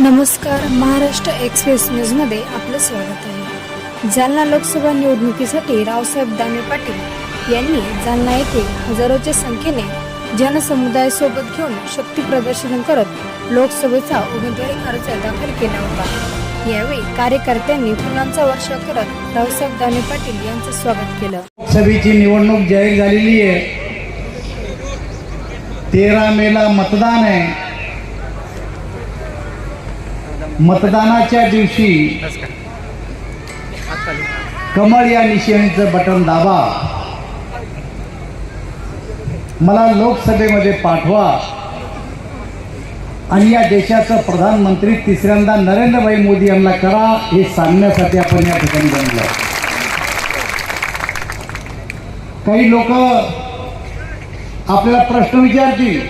नमस्कार महाराष्ट्र एक्सप्रेस न्यूजमध्ये आपलं स्वागत आहे. जालना लोकसभा निवडणुकीसाठी रावसाहेब दाने पाटील यांनी जालना येथे हजारोच्या संख्येने जनसमुदायासोबत घेऊन शक्ती प्रदर्शन करत लोकसभेचा उमेदवारी अर्ज दाखल केला होता. यावेळी कार्यकर्त्यांनी फुलांचा वर्षाव करत रावसाहेब दाने पाटील यांचं स्वागत केलं. लोकसभेची निवडणूक जाहीर झालेली आहे. तेरा मेला मतदान आहे. मतदानाच्या दिवशी कमळ या निशाणीचं बटन दाबा. मला लोकसभेमध्ये पाठवा. आणि या देशाचं प्रधानमंत्री तिसऱ्यांदा नरेंद्रभाई मोदी यांना करा हे सांगण्यासाठी आपण या ठिकाणी जमलो काही लोक आपल्याला प्रश्न विचारतील.